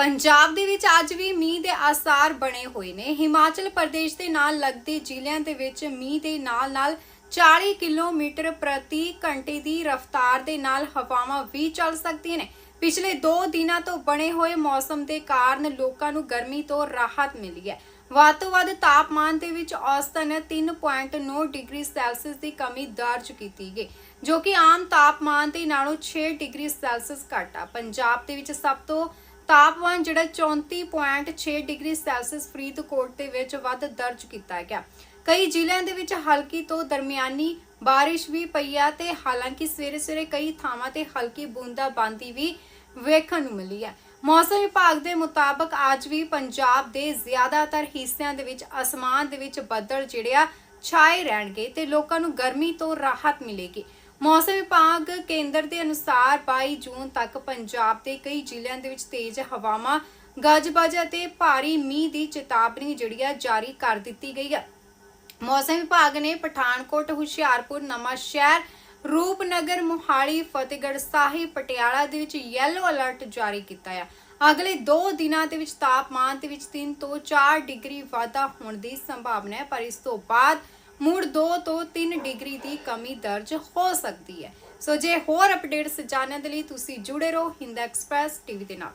ਪੰਜਾਬ ਦੇ ਵਿੱਚ ਅੱਜ ਵੀ ਮੀਂਹ ਦੇ ਆਸਾਰ ਬਣੇ ਹੋਏ ਨੇ। ਹਿਮਾਚਲ ਪ੍ਰਦੇਸ਼ ਦੇ ਨਾਲ ਲੱਗਦੇ ਜ਼ਿਲ੍ਹਿਆਂ ਦੇ ਵਿੱਚ ਮੀਂਹ ਦੇ ਨਾਲ-ਨਾਲ 40 ਕਿਲੋਮੀਟਰ ਪ੍ਰਤੀ ਘੰਟੇ ਦੀ ਰਫ਼ਤਾਰ ਦੇ ਨਾਲ ਹਵਾਵਾਂ ਵੀ ਚੱਲ ਸਕਦੀਆਂ ਨੇ। ਪਿਛਲੇ 2 ਦਿਨਾਂ ਤੋਂ ਬਣੇ ਹੋਏ ਮੌਸਮ ਦੇ ਕਾਰਨ ਲੋਕਾਂ ਨੂੰ ਗਰਮੀ ਤੋਂ ਰਾਹਤ ਮਿਲੀ ਹੈ। ਵੱਧ ਤੋਂ ਵੱਧ ਤਾਪਮਾਨ ਦੇ ਵਿੱਚ ਔਸਤਨ 3.9 ਡਿਗਰੀ ਸੈਲਸੀਅਸ ਦੀ ਕਮੀ ਦਰਜ ਕੀਤੀ ਗਈ, ਜੋ ਕਿ ਆਮ ਤਾਪਮਾਨ ਦੇ ਨਾਲੋਂ 6 ਡਿਗਰੀ ਸੈਲਸੀਅਸ ਘੱਟ ਆ। ਪੰਜਾਬ ਦੇ ਵਿੱਚ ਸਭ ਤੋਂ ਤਾਪਮਾਨ ਜਿਹੜਾ 34.6 ਡਿਗਰੀ ਸੈਲਸੀਅਸ ਫਰੀਦਕੋਟ ਦੇ ਵਿੱਚ ਵੱਧ ਦਰਜ ਕੀਤਾ ਗਿਆ। ਕਈ ਜ਼ਿਲ੍ਹਿਆਂ ਦੇ ਵਿੱਚ ਹਲਕੀ ਤੋਂ ਦਰਮਿਆਨੀ ਬਾਰਿਸ਼ ਵੀ ਪਈ ਆ ਤੇ ਹਾਲਾਂਕਿ ਸਵੇਰੇ ਸਵੇਰੇ ਕਈ ਥਾਵਾਂ ਤੇ ਹਲਕੀ ਬੂੰਦਾਬਾਂਦੀ ਵੀ ਵੇਖਣ ਨੂੰ ਮਿਲੀ ਹੈ। ਮੌਸਮ ਵਿਭਾਗ ਦੇ ਮੁਤਾਬਕ ਅੱਜ ਵੀ ਪੰਜਾਬ ਦੇ ਜ਼ਿਆਦਾਤਰ ਹਿੱਸਿਆਂ ਦੇ ਵਿੱਚ ਅਸਮਾਨ ਦੇ ਵਿੱਚ ਬੱਦਲ ਜਿਹੜੇ ਆ ਛਾਏ ਰਹਿਣਗੇ ਤੇ ਲੋਕਾਂ ਨੂੰ ਗਰਮੀ ਤੋਂ ਰਾਹਤ ਮਿਲੇਗੀ। ਮੌਸਮ ਵਿਭਾਗ ਕੇਂਦਰ ਦੇ ਅਨੁਸਾਰ 22 ਜੂਨ ਤੱਕ ਪੰਜਾਬ ਦੇ ਕਈ ਜ਼ਿਲ੍ਹਿਆਂ ਦੇ ਵਿੱਚ ਤੇਜ਼ ਹਵਾਵਾਂ ਗੱਜਬੱਜ ਅਤੇ ਭਾਰੀ ਮੀਂਹ ਦੀ ਚੇਤਾਵਨੀ ਜਿਹੜੀ ਆ ਜਾਰੀ ਕਰ ਦਿੱਤੀ ਗਈ ਹੈ ਮੌਸਮ ਵਿਭਾਗ ਨੇ ਪਠਾਨਕੋਟ, ਹੁਸ਼ਿਆਰਪੁਰ ਨਵਾਂ ਸ਼ਹਿਰ ਰੂਪਨਗਰ, ਮੁਹਾਲੀ, ਫਤਿਹਗੜ੍ਹ ਸਾਹਿਬ, ਪਟਿਆਲਾ ਦੇ ਵਿੱਚ ਯੈਲੋ ਅਲਰਟ ਜਾਰੀ ਕੀਤਾ ਹੈ ਅਗਲੇ 2 ਦਿਨਾਂ ਦੇ ਵਿੱਚ ਤਾਪਮਾਨ ਦੇ ਵਿੱਚ 3 ਤੋਂ 4 ਡਿਗਰੀ ਵਾਧਾ ਹੋਣ ਦੀ ਸੰਭਾਵਨਾ ਹੈ, ਪਰ ਇਸ ਤੋਂ ਬਾਅਦ ਮੁੜ 2 ਤੋਂ 3 ਡਿਗਰੀ ਦੀ ਕਮੀ ਦਰਜ ਹੋ ਸਕਦੀ ਹੈ। ਸੋ ਜੇ ਹੋਰ ਅਪਡੇਟਸ ਜਾਣਨ ਦੇ ਲਈ ਤੁਸੀਂ ਜੁੜੇ ਰਹੋ ਹਿੰਦ ਐਕਸਪ੍ਰੈਸ ਟੀਵੀ ਦੇ ਨਾਲ।